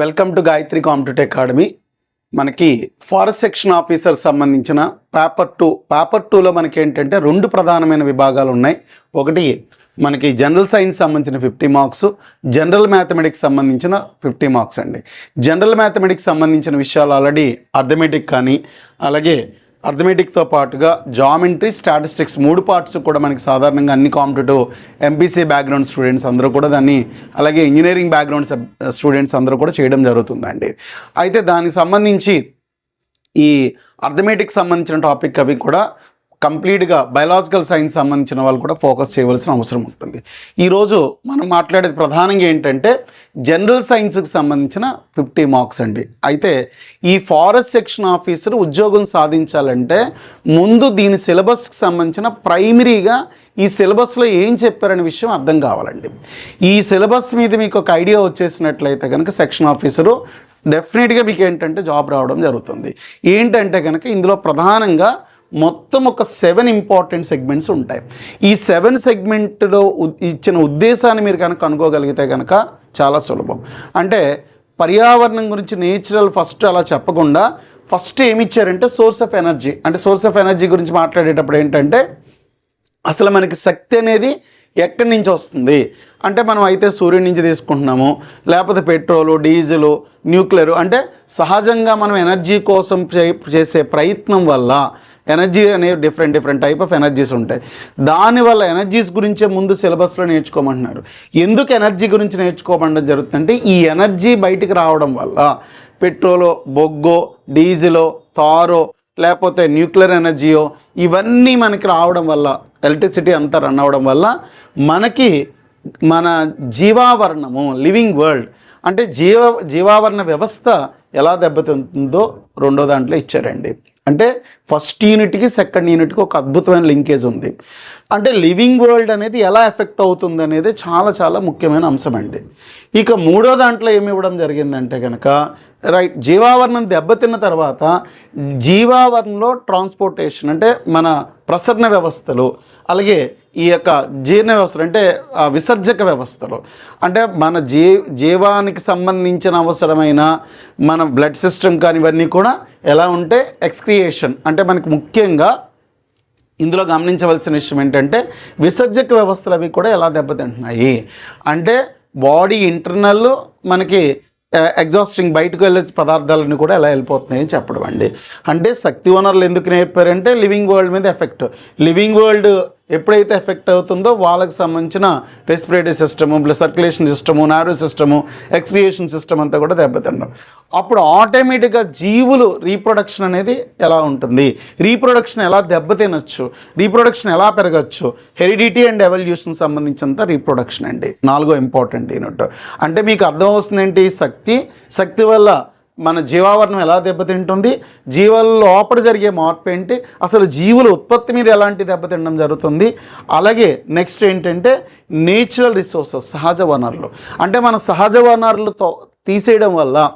Welcome to Gayatri competitive academy మనకి forest section officer సంబంధించిన paper two paper టూలో మనకి ఏంటంటే రెండు ప్రధానమైన విభాగాలు ఉన్నాయి. ఒకటి మనకి జనరల్ సైన్స్ సంబంధించిన ఫిఫ్టీ మార్క్స్ జనరల్ మ్యాథమెటిక్స్ సంబంధించిన ఫిఫ్టీ మార్క్స్ అండి. జనరల్ మ్యాథమెటిక్స్ సంబంధించిన విషయాలు ఆల్రెడీ అర్థమెటిక్ కానీ అలాగే అర్థమెటిక్తో పాటుగా జామెంట్రీ స్టాటిస్టిక్స్ మూడు పార్ట్స్ కూడా మనకి సాధారణంగా అన్ని కాంపిటేటివ్ ఎంపీసీ బ్యాక్గ్రౌండ్ స్టూడెంట్స్ అందరూ కూడా దాన్ని అలాగే ఇంజనీరింగ్ బ్యాక్గ్రౌండ్ స్టూడెంట్స్ అందరూ కూడా చేయడం జరుగుతుందండి. అయితే దానికి సంబంధించి ఈ అర్థమెటిక్ సంబంధించిన టాపిక్ అవి కూడా కంప్లీట్గా బయలాజికల్ సైన్స్ సంబంధించిన వాళ్ళు కూడా ఫోకస్ చేయవలసిన అవసరం ఉంటుంది. ఈరోజు మనం మాట్లాడేది ప్రధానంగా ఏంటంటే జనరల్ సైన్స్కి సంబంధించిన ఫిఫ్టీ మార్క్స్ అండి. అయితే ఈ ఫారెస్ట్ సెక్షన్ ఆఫీసర్ ఉద్యోగం సాధించాలంటే ముందు దీని సిలబస్కి సంబంధించిన ప్రైమరీగా ఈ సిలబస్లో ఏం చెప్పారనే విషయం అర్థం కావాలండి. ఈ సిలబస్ మీద మీకు ఒక ఐడియా వచ్చేసినట్లయితే కనుక సెక్షన్ ఆఫీసరు డెఫినెట్గా మీకు ఏంటంటే జాబ్ రావడం జరుగుతుంది. ఏంటంటే కనుక ఇందులో ప్రధానంగా మొత్తం ఒక సెవెన్ ఇంపార్టెంట్ సెగ్మెంట్స్ ఉంటాయి. ఈ సెవెన్ సెగ్మెంట్లో ఇచ్చిన ఉద్దేశాన్ని మీరు కనుక అనుకోగలిగితే కనుక చాలా సులభం. అంటే పర్యావరణం గురించి నేచురల్ ఫస్ట్ అలా చెప్పకుండా ఫస్ట్ ఏమి ఇచ్చారంటే సోర్స్ ఆఫ్ ఎనర్జీ అంటే సోర్స్ ఆఫ్ ఎనర్జీ గురించి మాట్లాడేటప్పుడు ఏంటంటే అసలు మనకి శక్తి అనేది ఎక్కడి నుంచి వస్తుంది? అంటే మనం అయితే సూర్యుడి నుంచి తీసుకుంటున్నాము లేకపోతే పెట్రోలు డీజిలు న్యూక్లియర్ అంటే సహజంగా మనం ఎనర్జీ కోసం చేసే ప్రయత్నం వల్ల ఎనర్జీ అనేవి different different type of energies ఉంటాయి. దానివల్ల ఎనర్జీస్ గురించే ముందు సిలబస్లో నేర్చుకోమంటున్నారు. ఎందుకు ఎనర్జీ గురించి నేర్చుకోమడం జరుగుతుందంటే ఈ ఎనర్జీ బయటికి రావడం వల్ల పెట్రోలో బొగ్గో డీజిలో తారో లేకపోతే న్యూక్లియర్ ఎనర్జీయో ఇవన్నీ మనకి రావడం వల్ల ఎలక్ట్రిసిటీ అంతా రన్ అవ్వడం వల్ల మనకి మన జీవావరణము లివింగ్ వరల్డ్ అంటే జీవ జీవావరణ వ్యవస్థ ఎలా దెబ్బతింటుందో రెండో దాంట్లో ఇచ్చారండి. అంటే ఫస్ట్ యూనిట్కి సెకండ్ యూనిట్కి ఒక అద్భుతమైన లింకేజ్ ఉంది. అంటే లివింగ్ వరల్డ్ అనేది ఎలా ఎఫెక్ట్ అవుతుంది అనేది చాలా చాలా ముఖ్యమైన అంశం అండి. ఇక మూడో దాంట్లో ఏమి ఇవ్వడం జరిగిందంటే కనుక రైట్ జీవావరణం దెబ్బతిన్న తర్వాత జీవావరణంలో ట్రాన్స్పోర్టేషన్ అంటే మన ప్రసరణ వ్యవస్థలు అలాగే ఈ యొక్క జీర్ణ వ్యవస్థలు అంటే ఆ విసర్జక వ్యవస్థలు. అంటే మన జీ జీవానికి సంబంధించిన అవసరమైన మన బ్లడ్ సిస్టమ్ కానీ ఇవన్నీ కూడా ఎలా ఉంటే ఎక్స్క్రియేషన్ అంటే మనకి ముఖ్యంగా ఇందులో గమనించవలసిన విషయం ఏంటంటే విసర్జక వ్యవస్థలు అవి కూడా ఎలా దెబ్బతింటున్నాయి? అంటే బాడీ ఇంటర్నల్ మనకి ఎగ్జాస్టింగ్ బయటకు వెళ్ళే పదార్థాలన్నీ కూడా ఎలా వెళ్ళిపోతున్నాయని చెప్పడం అండి. అంటే శక్తి వనరులు ఎందుకు నేర్పారంటే లివింగ్ వరల్డ్ మీద ఎఫెక్ట్. లివింగ్ వరల్డ్ ఎప్పుడైతే ఎఫెక్ట్ అవుతుందో వాళ్ళకి సంబంధించిన respiratory system blood circulation system neuro system excretion system అంతా కూడా దెబ్బతినడం అప్పుడు ఆటోమేటిక్గా జీవులు రీప్రొడక్షన్ అనేది ఎలా ఉంటుంది? రీప్రొడక్షన్ ఎలా దెబ్బతినొచ్చు? రీప్రొడక్షన్ ఎలా పెరగచ్చు? హెరిడిటీ అండ్ ఎవల్యూషన్ సంబంధించినంత రీప్రొడక్షన్ అండి. నాలుగో ఇంపార్టెంట్ యూనిట్ అంటే మీకు అర్థం అవుతుంది ఏంటి శక్తి. శక్తి వల్ల మన జీవావరణం ఎలా దెబ్బతింటుంది? జీవాల లోపల జరిగే మార్పు ఏంటి? అసలు జీవుల ఉత్పత్తి మీద ఎలాంటి దెబ్బతినడం జరుగుతుంది? అలాగే నెక్స్ట్ ఏంటంటే నేచురల్ రిసోర్సెస్ సహజ వనరులు. అంటే మన సహజ వనరులతో తీసేయడం వల్ల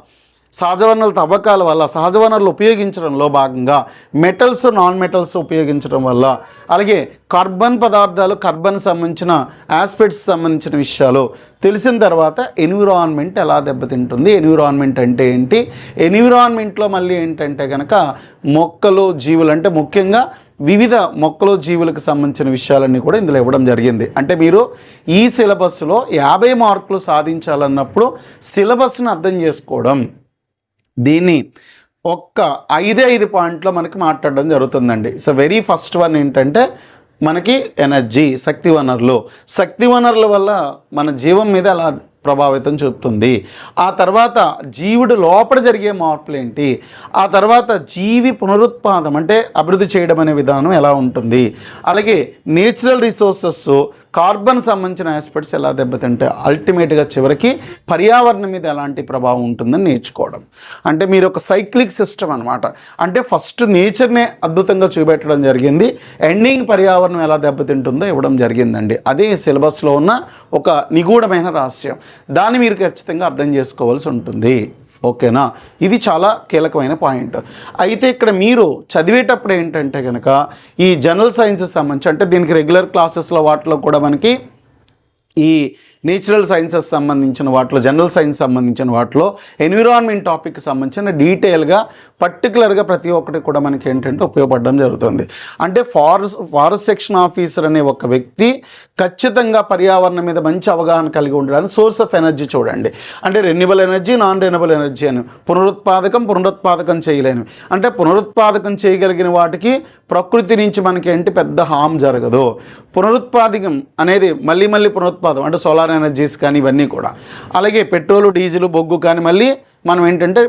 సహజ వనరుల తవ్వకాల వల్ల సహజ వనరులు ఉపయోగించడంలో భాగంగా మెటల్స్ నాన్ మెటల్స్ ఉపయోగించడం వల్ల అలాగే కార్బన్ పదార్థాలు కార్బన్ సంబంధించిన ఆస్పెక్ట్స్ సంబంధించిన విషయాలు తెలిసిన తర్వాత ఎన్విరాన్మెంట్ ఎలా దెబ్బతింటుంది? ఎన్విరాన్మెంట్ అంటే ఏంటి? ఎన్విరాన్మెంట్లో మళ్ళీ ఏంటంటే కనుక మొక్కలు జీవులు అంటే ముఖ్యంగా వివిధ మొక్కలు జీవులకు సంబంధించిన విషయాలన్నీ కూడా ఇందులో ఇవ్వడం జరిగింది. అంటే మీరు ఈ సిలబస్లో యాభై మార్కులు సాధించాలన్నప్పుడు సిలబస్ని అర్థం చేసుకోవడం. దీన్ని ఒక్క ఐదే ఐదు పాయింట్లో మనకి మాట్లాడడం జరుగుతుందండి. సో వెరీ ఫస్ట్ వన్ ఏంటంటే మనకి ఎనర్జీ శక్తి వనరులు. శక్తి వనరుల వల్ల మన జీవం మీద అలా ప్రభావితం చూపుతుంది? ఆ తర్వాత జీవుడు లోపల జరిగే మార్పులు ఏంటి? ఆ తర్వాత జీవి పునరుత్పాదం అంటే అభివృద్ధి చేయడం అనే విధానం ఎలా ఉంటుంది? అలాగే నేచురల్ రిసోర్సెస్ కార్బన్ సంబంధించిన ఆస్పెక్ట్స్ ఎలా దెబ్బతింటే అల్టిమేట్గా చివరికి పర్యావరణం మీద ఎలాంటి ప్రభావం ఉంటుందని నేర్చుకోవడం. అంటే మీరు ఒక సైక్లిక్ సిస్టమ్ అనమాట అంటే ఫస్ట్ నేచర్నే అద్భుతంగా చూపెట్టడం జరిగింది. ఎండింగ్ పర్యావరణం ఎలా దెబ్బతింటుందో ఇవ్వడం జరిగిందండి. అదే సిలబస్లో ఉన్న ఒక నిగూఢమైన రహస్యం. దాన్ని మీరు ఖచ్చితంగా అర్థం చేసుకోవాల్సి ఉంటుంది. ఓకేనా? ఇది చాలా కీలకమైన పాయింట్. అయితే ఇక్కడ మీరు చదివేటప్పుడు ఏంటంటే కనుక ఈ జనరల్ సైన్సెస్ సంబంధించి అంటే దీనికి రెగ్యులర్ క్లాసెస్లో వాటిలో కూడా మనకి ఈ నేచురల్ సైన్సెస్ సంబంధించిన వాటిలో జనరల్ సైన్స్ సంబంధించిన వాటిలో ఎన్విరాన్మెంట్ టాపిక్ సంబంధించిన డీటెయిల్గా పర్టికులర్గా ప్రతి ఒక్కటి కూడా మనకి ఏంటంటే ఉపయోగపడడం జరుగుతుంది. అంటే ఫారెస్ట్ ఫారెస్ట్ సెక్షన్ ఆఫీసర్ అనే ఒక వ్యక్తి ఖచ్చితంగా పర్యావరణం మీద మంచి అవగాహన కలిగి ఉండడానికి సోర్స్ ఆఫ్ ఎనర్జీ చూడండి. అంటే renewable energy non renewable energy అని. పునరుత్పాదకం పునరుత్పాదకం చేయలేను. అంటే పునరుత్పాదకం చేయగలిగిన వాటికి ప్రకృతి నుంచి మనకి ఏంటి పెద్ద హామ్ జరగదు. పునరుత్పాదకం అనేది మళ్ళీ మళ్ళీ పునరుత్పాదం. అంటే సోలార్ ఎనర్జీస్ కానీ ఇవన్నీ కూడా. అలాగే పెట్రోలు డీజిల్ బొగ్గు కానీ మళ్ళీ మనం ఏంటంటే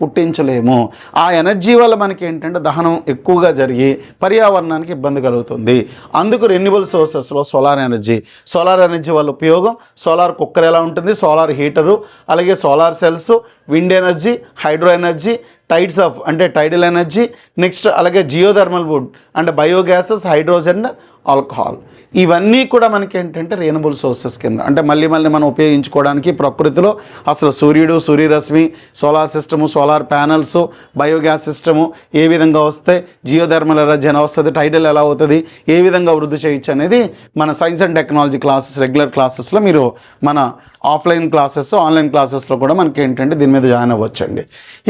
పుట్టించలేము. ఆ ఎనర్జీ వల్ల మనకి ఏంటంటే దహనం ఎక్కువగా జరిగి పర్యావరణానికి ఇబ్బంది కలుగుతుంది. అందుకు రెన్యూబుల్ సోర్సెస్లో సోలార్ ఎనర్జీ సోలార్ ఎనర్జీ వల్ల ఉపయోగం సోలార్ కుక్కర్ ఎలా ఉంటుంది? సోలార్ హీటరు అలాగే solar cells wind energy hydro energy tides of అంటే టైడల్ ఎనర్జీ నెక్స్ట్ అలాగే జియోథర్మల్ వుడ్ అంటే బయోగ్యాసెస్ హైడ్రోజన్ ఆల్కహాల్. ఇవన్నీ కూడా మనకి ఏంటంటే రేనబుల్ సోర్సెస్ కింద. అంటే మళ్ళీ మళ్ళీ మనం ఉపయోగించుకోవడానికి ప్రకృతిలో అసలు సూర్యుడు సూర్యరశ్మి solar system solar panels biogas system ఏ విధంగా వస్తే జియోధర్మల్ ఎనర్జీ ఎలా వస్తుంది టైడల్ ఎలా అవుతుంది ఏ విధంగా వృద్ధి చేయొచ్చు అనేది మన science and technology classes regular క్లాసెస్లో మీరు మన ఆఫ్లైన్ క్లాసెస్ ఆన్లైన్ క్లాసెస్లో కూడా మనకి ఏంటంటే దీని మీద జాయిన్ అవ్వచ్చండి.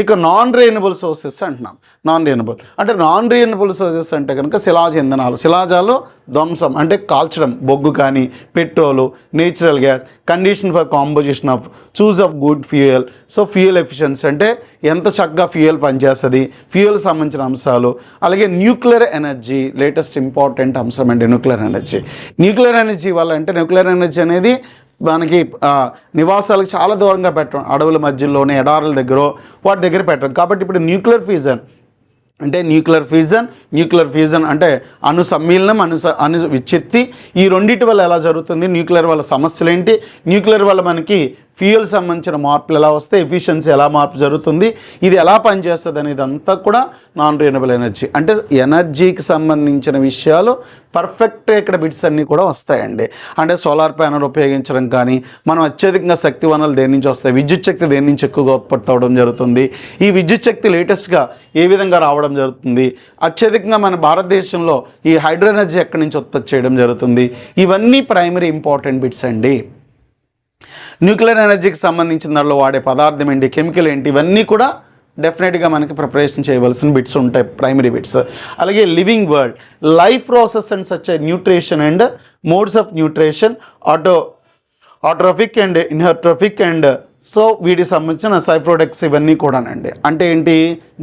ఇక నాన్ రేనబుల్ సోర్సెస్ అంటున్నాం. నాన్ రేనబుల్ అంటే నాన్ రేనబుల్ సోర్సెస్ అంటే కనుక శిలాజ ఇంధనాలు. శిలాజాలు ధ్వంసం అంటే కాల్చడం బొగ్గు కానీ petrol natural gas condition for composition of choose of good fuel so fuel efficiency అంటే ఎంత చక్కగా ఫ్యూయల్ పనిచేస్తుంది ఫ్యూయల్ సంబంధించిన అంశాలు అలాగే న్యూక్లియర్ ఎనర్జీ లేటెస్ట్ ఇంపార్టెంట్ అంశం అండి న్యూక్లియర్ ఎనర్జీ న్యూక్లియర్ ఎనర్జీ వల్ల అంటే న్యూక్లియర్ ఎనర్జీ అనేది మనకి నివాసాలకు చాలా దూరంగా పెట్టడం అడవుల మధ్యలోనే ఎడారుల దగ్గర వాటి దగ్గర పెట్టడం. కాబట్టి ఇప్పుడు న్యూక్లియర్ ఫ్యూజన్ అంటే న్యూక్లియర్ ఫ్యూజన్ న్యూక్లియర్ ఫ్యూజన్ అంటే అణు సమ్మీలనం అణు అణు విచ్ఛిత్తి. ఈ రెండింటి వల్ల ఎలా జరుగుతుంది? న్యూక్లియర్ వల్ల సమస్యలు ఏంటి న్యూక్లియర్ వల్ల మనకి ఫ్యూయల్ సంబంధించిన మార్పులు ఎలా వస్తే ఎఫిషియన్సీ ఎలా మార్పు జరుగుతుంది ఇది ఎలా పనిచేస్తుంది అనేది అంతా కూడా నాన్ రీనబుల్ ఎనర్జీ అంటే ఎనర్జీకి సంబంధించిన విషయాలు పర్ఫెక్ట్ ఇక్కడ బిట్స్ అన్నీ కూడా వస్తాయండి. అంటే సోలార్ ప్యానల్ ఉపయోగించడం కానీ మనం అత్యధికంగా శక్తి వనరులు దేని నుంచి వస్తాయి? విద్యుత్ శక్తి దేని నుంచి ఎక్కువగా ఉత్పత్తి అవడం జరుగుతుంది? ఈ విద్యుత్ శక్తి లేటెస్ట్గా ఏ విధంగా రావడం జరుగుతుంది? అత్యధికంగా మన భారతదేశంలో ఈ హైడ్రో ఎనర్జీ ఎక్కడి నుంచి ఉత్పత్తి చేయడం జరుగుతుంది? ఇవన్నీ ప్రైమరీ ఇంపార్టెంట్ బిట్స్ అండి. న్యూక్లియర్ ఎనర్జీకి సంబంధించిన దానిలో వాడే పదార్థం ఏంటి కెమికల్ ఏంటి ఇవన్నీ కూడా డెఫినెట్గా మనకి ప్రిపరేషన్ చేయవలసిన బిట్స్ ఉంటాయి ప్రైమరీ బిట్స్ అలాగే living world life process and such nutrition and modes of nutrition autotrophic and heterotrophic and so వీటికి సంబంధించిన సైప్రోడక్ట్స్ ఇవన్నీ కూడానండి. అంటే ఏంటి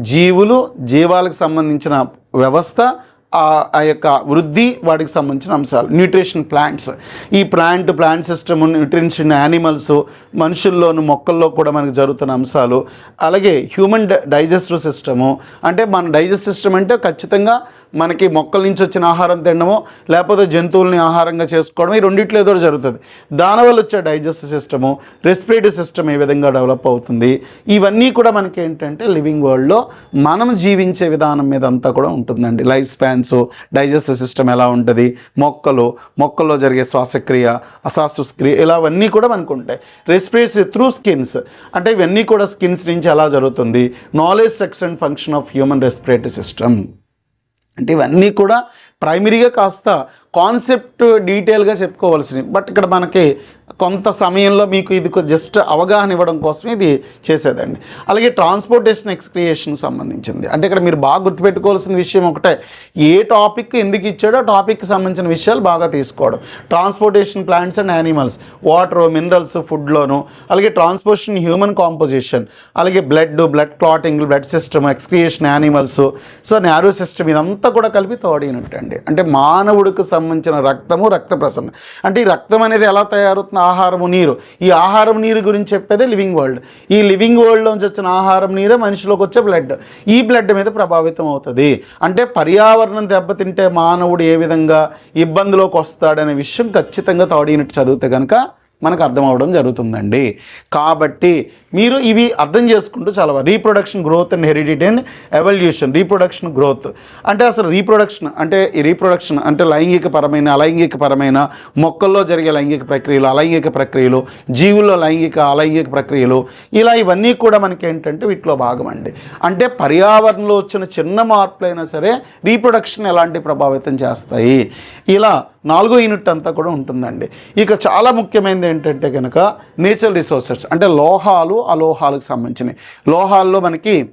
జీవులు జీవాలకు సంబంధించిన వ్యవస్థ ఆ ఆ యొక్క వృద్ధి వాటికి సంబంధించిన అంశాలు. న్యూట్రిషన్ ప్లాంట్స్ ఈ plant plant system nutrition animals మనుషుల్లోను మొక్కల్లో కూడా మనకు జరుగుతున్న అంశాలు. అలాగే హ్యూమన్ డైజెస్టివ్ సిస్టము అంటే మన డైజెస్ట్ సిస్టమ్ అంటే ఖచ్చితంగా మనకి మొక్కల నుంచి వచ్చిన ఆహారం తినడమో లేకపోతే జంతువుల్ని ఆహారంగా చేసుకోవడం ఈ రెండిట్లో ఏదో జరుగుతుంది. దానివల్ల వచ్చే డైజెస్టివ్ సిస్టము రెస్పిరేటరీ సిస్టమ్ ఏ విధంగా డెవలప్ అవుతుంది. ఇవన్నీ కూడా మనకి ఏంటంటే లివింగ్ వరల్డ్లో మనం జీవించే విధానం మీద అంతా కూడా ఉంటుందండి. లైఫ్ స్పాన్స్ డైజెస్టివ్ సిస్టమ్ ఎలా ఉంటుంది మొక్కలు మొక్కల్లో జరిగే శ్వాసక్రియ అశ్వాసక్రియ ఇలావన్నీ కూడా మనకు ఉంటాయి. రెస్పిరేటరీ త్రూ స్కిన్స్ అంటే ఇవన్నీ కూడా స్కిన్స్ నుంచి ఎలా జరుగుతుంది? Knowledge section function of human respiratory system అంటే ఇవన్నీ కూడా ప్రైమరీగా కాస్త కాన్సెప్ట్ డీటెయిల్గా చెప్పుకోవాల్సినవి. బట్ ఇక్కడ మనకి కొంత సమయంలో మీకు ఇది జస్ట్ అవగాహన ఇవ్వడం కోసమే ఇది చేసేదండి. అలాగే ట్రాన్స్పోర్టేషన్ ఎక్స్క్రియేషన్ సంబంధించింది. అంటే ఇక్కడ మీరు బాగా గుర్తుపెట్టుకోవాల్సిన విషయం ఒకటే ఏ టాపిక్ ఎందుకు ఇచ్చాడో టాపిక్కి సంబంధించిన విషయాలు బాగా తీసుకోవడం. Transportation plants and animals water minerals ఫుడ్లోను అలాగే ట్రాన్స్పోర్టేషన్ హ్యూమన్ కాంపోజిషన్ అలాగే blood blood clotting blood system excretion animals so neuro system ఇదంతా కూడా కలిపి తోడినట్టండి అంటే మానవుడికి సంబంధించిన రక్తము రక్త ప్రసరణ. అంటే ఈ రక్తం అనేది ఎలా తయారవుతుంది ఆహారము నీరు. ఈ ఆహారం నీరు గురించి చెప్పేదే లివింగ్ వరల్డ్. ఈ లివింగ్ వరల్డ్లోంచి వచ్చిన ఆహారం నీరే మనిషిలోకి వచ్చే బ్లడ్. ఈ బ్లడ్ మీద ప్రభావితం అవుతుంది. అంటే పర్యావరణం దెబ్బతింటే మానవుడు ఏ విధంగా ఇబ్బందిలోకి వస్తాడనే విషయం ఖచ్చితంగా తోడినట్టు చదివితే కనుక మనకు అర్థం అవడం జరుగుతుందండి. కాబట్టి మీరు ఇవి అర్థం చేసుకుంటూ చాలా reproduction growth and heredity and evolution reproduction growth అంటే అసలు రీప్రొడక్షన్ అంటే ఈ రీప్రొడక్షన్ అంటే లైంగిక పరమైన అలైంగిక పరమైన మొక్కల్లో జరిగే లైంగిక ప్రక్రియలు అలైంగిక ప్రక్రియలు జీవుల్లో లైంగిక అలైంగిక ప్రక్రియలు ఇలా ఇవన్నీ కూడా మనకి ఏంటంటే వీటిలో భాగం అండి. అంటే పర్యావరణంలో వచ్చిన చిన్న మార్పులైనా సరే రీప్రొడక్షన్ ఎలాంటి ప్రభావితం చేస్తాయి? ఇలా నాలుగో యూనిట్ అంతా కూడా ఉంటుందండి. ఇక చాలా ముఖ్యమైనది ఏంటంటే కనుక నేచురల్ రిసోర్సెస్ అంటే లోహాలు అలోహాలకు సంబంధించినవి. లోహాల్లో మనకి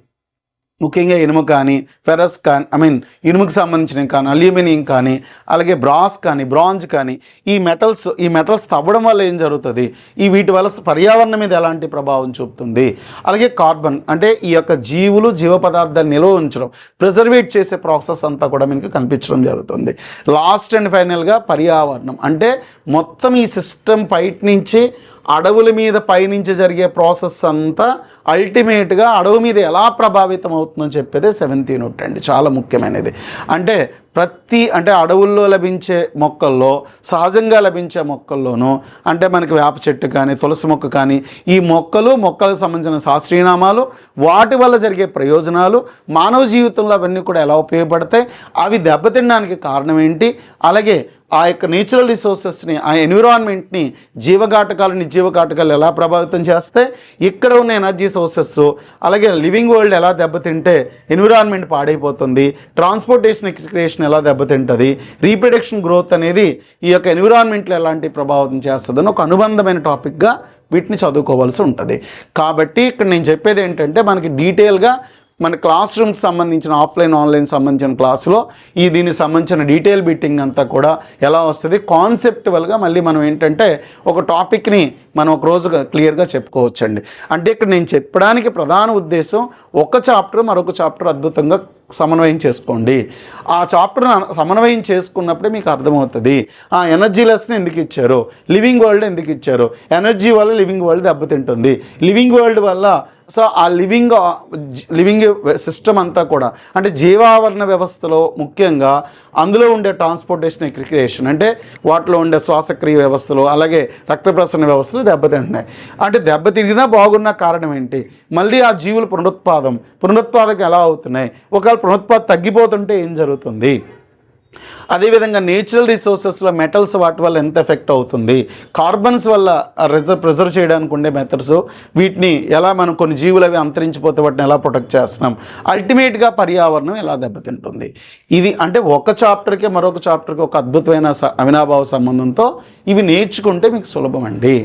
ముఖ్యంగా ఇనుము కానీ ఫెరస్ కానీ ఐ మీన్ ఇనుముకి సంబంధించినవి కానీ అల్యూమినియం కానీ అలాగే బ్రాస్ కానీ బ్రాంజ్ కానీ ఈ మెటల్స్ ఈ మెటల్స్ తవ్వడం వల్ల ఏం జరుగుతుంది? ఈ వీటి వల్ల పర్యావరణం మీద ఎలాంటి ప్రభావం చూపుతుంది? అలాగే కార్బన్ అంటే ఈ యొక్క జీవులు జీవ పదార్థాలు నిల్వ ఉంచడం ప్రిజర్వేట్ చేసే ప్రాసెస్ అంతా కూడా మీకు కనిపించడం జరుగుతుంది. లాస్ట్ అండ్ ఫైనల్గా పర్యావరణం. అంటే మొత్తం ఈ సిస్టమ్ బయట నుంచి అడవుల మీద పైనుంచి జరిగే ప్రాసెస్ అంతా అల్టిమేట్గా అడవి మీద ఎలా ప్రభావితం అవుతుందో చెప్పేదే సెవెంత్ యూనిట్ అండి. చాలా ముఖ్యమైనది. అంటే ప్రతి అంటే అడవుల్లో లభించే మొక్కల్లో సహజంగా లభించే మొక్కల్లోనూ అంటే మనకి వేప చెట్టు కానీ తులసి మొక్క కానీ ఈ మొక్కలు మొక్కలకు సంబంధించిన శాస్త్రీయనామాలు వాటి వల్ల జరిగే ప్రయోజనాలు మానవ జీవితంలో అవన్నీ కూడా ఎలా ఉపయోగపడతాయి అవి దెబ్బతినడానికి కారణం ఏంటి అలాగే ఆ యొక్క నేచురల్ రిసోర్సెస్ని ఆ ఎన్విరాన్మెంట్ని జీవఘాటకాలు నిర్జీవఘాటకాలు ఎలా ప్రభావితం చేస్తే ఇక్కడ ఉన్న ఎనర్జీ సోర్సెస్ అలాగే లివింగ్ వరల్డ్ ఎలా దెబ్బతింటే ఎన్విరాన్మెంట్ పాడైపోతుంది ట్రాన్స్పోర్టేషన్ ఎక్స్క్రియేషన్ ఎలా దెబ్బతింటుంది? రీప్రొడక్షన్ గ్రోత్ అనేది ఈ యొక్క ఎన్విరాన్మెంట్లో ఎలాంటి ప్రభావితం చేస్తుందని ఒక అనుబంధమైన టాపిక్గా వీటిని చదువుకోవాల్సి ఉంటుంది. కాబట్టి ఇక్కడ నేను చెప్పేది ఏంటంటే మనకి డీటెయిల్గా మన క్లాస్ రూమ్కి సంబంధించిన ఆఫ్లైన్ ఆన్లైన్ సంబంధించిన క్లాసులో ఈ దీనికి సంబంధించిన డీటెయిల్ బిట్టింగ్ అంతా కూడా ఎలా వస్తుంది? కాన్సెప్టువల్గా మళ్ళీ మనం ఏంటంటే ఒక టాపిక్ని మనం ఒక రోజు క్లియర్గా చెప్పుకోవచ్చండి. అంటే ఇక్కడ నేను చెప్పడానికి ప్రధాన ఉద్దేశం ఒక చాప్టర్ మరొక చాప్టర్ అద్భుతంగా సమన్వయం చేసుకోండి. ఆ చాప్టర్ సమన్వయం చేసుకున్నప్పుడే మీకు అర్థమవుతుంది. ఆ ఎనర్జీ లెస్ని ఎందుకు ఇచ్చారు? లివింగ్ వరల్డ్ ఎందుకు ఇచ్చారు? ఎనర్జీ వల్ల లివింగ్ వరల్డ్ దెబ్బతింటుంది. లివింగ్ వరల్డ్ వల్ల సో ఆ లివింగ్ లివింగ్ సిస్టమ్ అంతా కూడా అంటే జీవావరణ వ్యవస్థలో ముఖ్యంగా అందులో ఉండే ట్రాన్స్పోర్టేషన్ క్రియేషన్ అంటే వాటిలో ఉండే శ్వాసక్రియ వ్యవస్థలు అలాగే రక్త ప్రసరణ వ్యవస్థలు దెబ్బతింటున్నాయి. అంటే దెబ్బతిరిగినా బాగున్న కారణం ఏంటి? మళ్ళీ ఆ జీవులు పునరుత్పాదం పునరుత్పాదకం ఎలా అవుతున్నాయి? ఒకవేళ పునరుత్పత్తి తగ్గిపోతుంటే ఏం జరుగుతుంది? అదేవిధంగా నేచురల్ రిసోర్సెస్లో మెటల్స్ వాటి వల్ల ఎంత ఎఫెక్ట్ అవుతుంది? కార్బన్స్ వల్ల రిజర్వ్ ప్రిజర్వ్ చేయడానికి ఉండే మెథడ్స్ వీటిని ఎలా మనం కొన్ని జీవులు అవి అంతరించిపోతే వాటిని ఎలా ప్రొటెక్ట్ చేస్తున్నాం? అల్టిమేట్గా పర్యావరణం ఎలా దెబ్బతింటుంది? ఇది అంటే ఒక చాప్టర్కి మరొక చాప్టర్కి ఒక అద్భుతమైన అవినాభావ సంబంధంతో ఇవి నేర్చుకుంటే మీకు సులభం అండి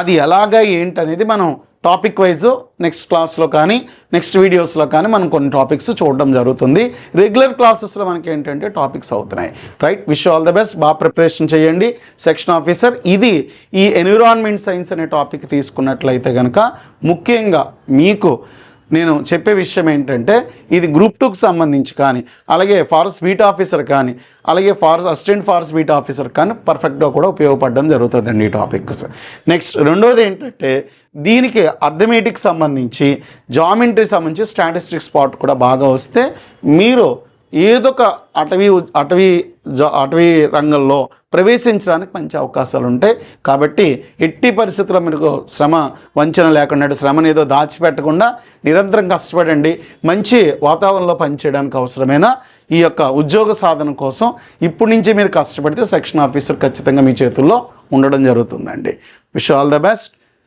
అది ఎలాగా ఏంటనేది మనం టాపిక్ వైజ్ నెక్స్ట్ క్లాస్లో కానీ నెక్స్ట్ వీడియోస్లో కానీ మనం కొన్ని టాపిక్స్ చూడడం జరుగుతుంది. రెగ్యులర్ క్లాసెస్లో మనకి ఏంటంటే టాపిక్స్ అవుతున్నాయి. Right? Wish all the best. బాగా ప్రిపరేషన్ చేయండి. సెక్షన్ ఆఫీసర్ ఇది ఈ ఎన్విరాన్మెంట్ సైన్స్ అనే టాపిక్ తీసుకున్నట్లయితే కనుక ముఖ్యంగా మీకు నేను చెప్పే విషయం ఏంటంటే ఇది గ్రూప్ టూకి సంబంధించి కానీ అలాగే ఫారెస్ట్ బీట్ ఆఫీసర్ కానీ అలాగే forest assistant forest beat officer కానీ పర్ఫెక్ట్గా కూడా ఉపయోగపడడం జరుగుతుందండి ఈ టాపిక్స్. నెక్స్ట్ రెండోది ఏంటంటే దీనికి అర్థమేటిక్ సంబంధించి జామెంట్రీ సంబంధించి స్టాటిస్టిక్స్ పార్ట్ కూడా బాగా వస్తే మీరు ఏదో ఒక అటవీ అటవీ జా అటవీ రంగంలో ప్రవేశించడానికి మంచి అవకాశాలు ఉంటాయి. కాబట్టి ఎట్టి పరిస్థితుల్లో మీకు శ్రమ వంచన లేకుండా శ్రమను ఏదో దాచిపెట్టకుండా నిరంతరం కష్టపడండి. మంచి వాతావరణంలో పనిచేయడానికి అవసరమైన ఈ యొక్క ఉద్యోగ సాధన కోసం ఇప్పటి నుంచి మీరు కష్టపడితే సెక్షన్ ఆఫీసర్ ఖచ్చితంగా మీ చేతుల్లో ఉండడం జరుగుతుందండి. Wish all the best.